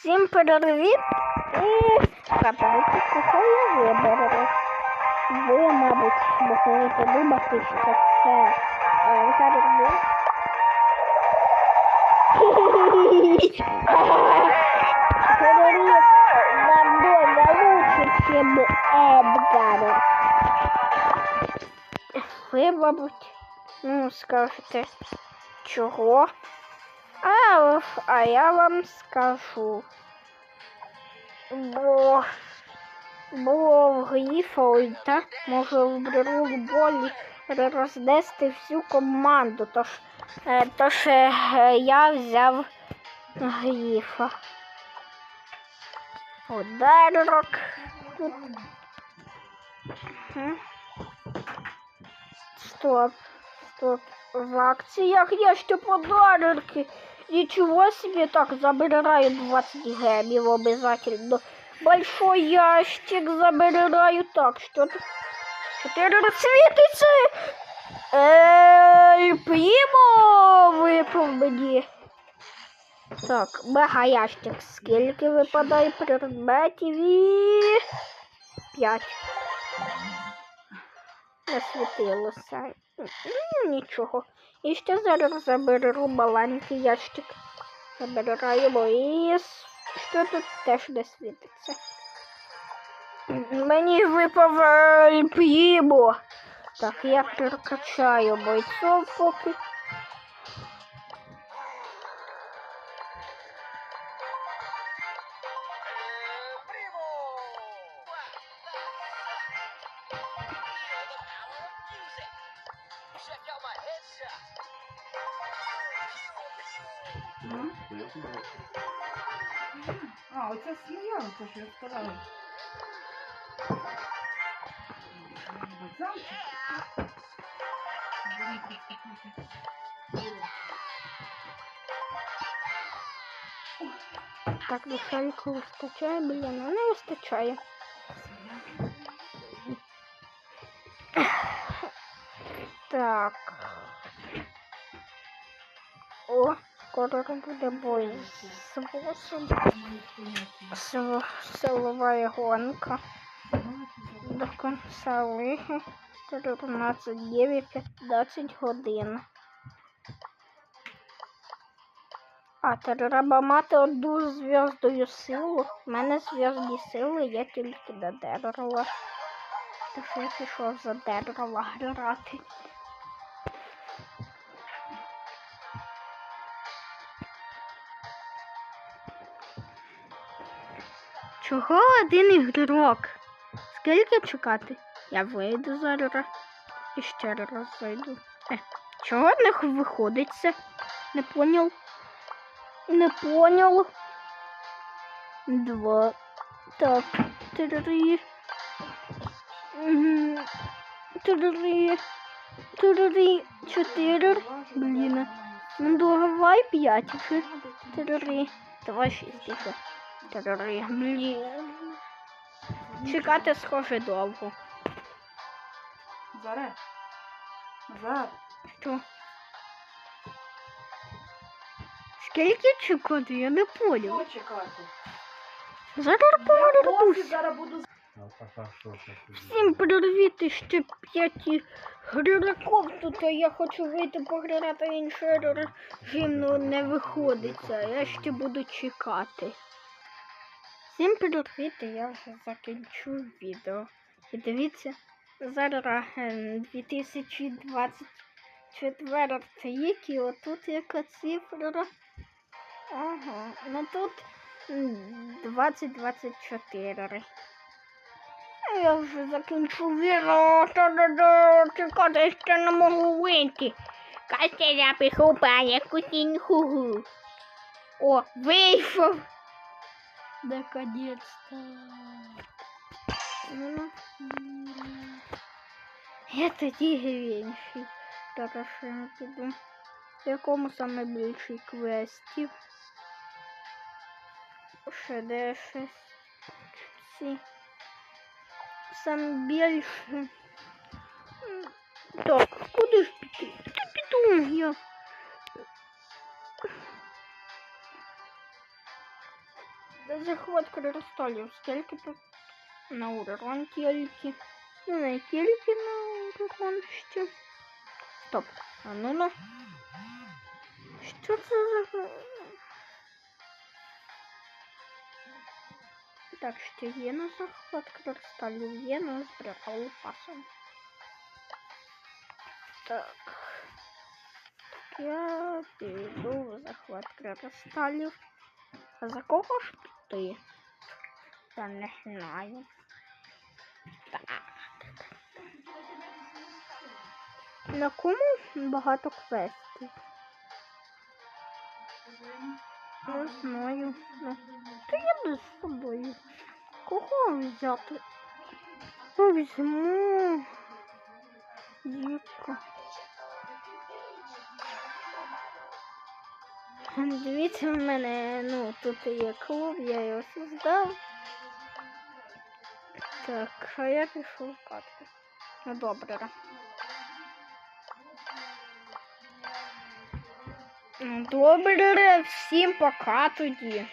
Всім привіт! І гадайте, кого я виберу. Ви, мабуть, могли подумати, що це е, зараз ви. Говорит, намного лучше, чем Эдгар. Ви, мабуть, ну, скажете, чого? А, а я вам скажу. Бо, бо в гріфа ульта може в болі рознести всю команду. Тож, е, тож е, я взяв гріфа. Ударок. Стоп. Стоп. В акциях есть подарки. Ничего себе, так, забираю 20 гемів обязательно. Большой ящик забираю. Так, что тут? Четыре светится. Эй, прямо випав мені. Так, мега ящик. Скільки випадає предметів і... П'ять. Не світилося. Ну, нічого. І ще зараз заберу маленький ящик. Забираємо і що тут теж не світиться. Мені випав е, п'їмо. Так, я прокачаю бойцов поки. А, оце сміяло, це що я сказала. Замки. Так, до шаріку вистачає, блін, ну не вистачає. Так. О, скоро буде бой з боссом. Сил- Силова гонка. До кінця лиги 14 9 15 годин. А треба мати одну зв'яздою силу. У мене зв'язні сили є тільки до дерева. Тож я пішов за дерева грати. Чого один ігрок? Скільки чекати? Я вийду зараз і ще раз зайду. Е, чого в них виходить це? Не поняв. Не понял. Два. Так, три. Три. Три. Чотири. Блін. Ну давай п'ять. Три. Давай шість Блін. Чекати схоже довго. Зараз. Назад. Що? Скільки чекати? Я не поняв. Що чекати? Зараз повернусь. зараз буду Всім привіт, ще п'яті грираков тут, а я хочу вийти пограти інший режим, но не виходиться. Я ще буду чекати. Всім привіт, я вже закінчу відео. І дивіться, зараз е, 2024 рік, і отут яка цифра. Ага, ну тут 2024. А Я вже закінчу відео, чекати ще не можу вийти. Кастеля пішов пані кутіньху. О, вийшов. Наконец-то. Ну, м, Я тоді інший. Зараз ще не піду. В якому саме більший квестів? Ще де щось. Ці. Сам більше. М, Так, куди ж піти? Та піду я. Захват кристалів. Скільки тут на урон тільки. Ну, не тільки на урон ще. Стоп. А ну на. Що це за. Так, ще є на захват кристалів, є на збирали фасом. Так. Я піду в захват кристалів. А за кого ж ти? Я не знаю. На кому багато квестів? Не знаю. Ну, Та я з собою. Кого взяти? Я візьму. Юка. Дивіться, в мене, ну, тут є клуб, я його создав. Так, а я пішов в катку. Ну добре. Ну, Добре, всім пока тоді.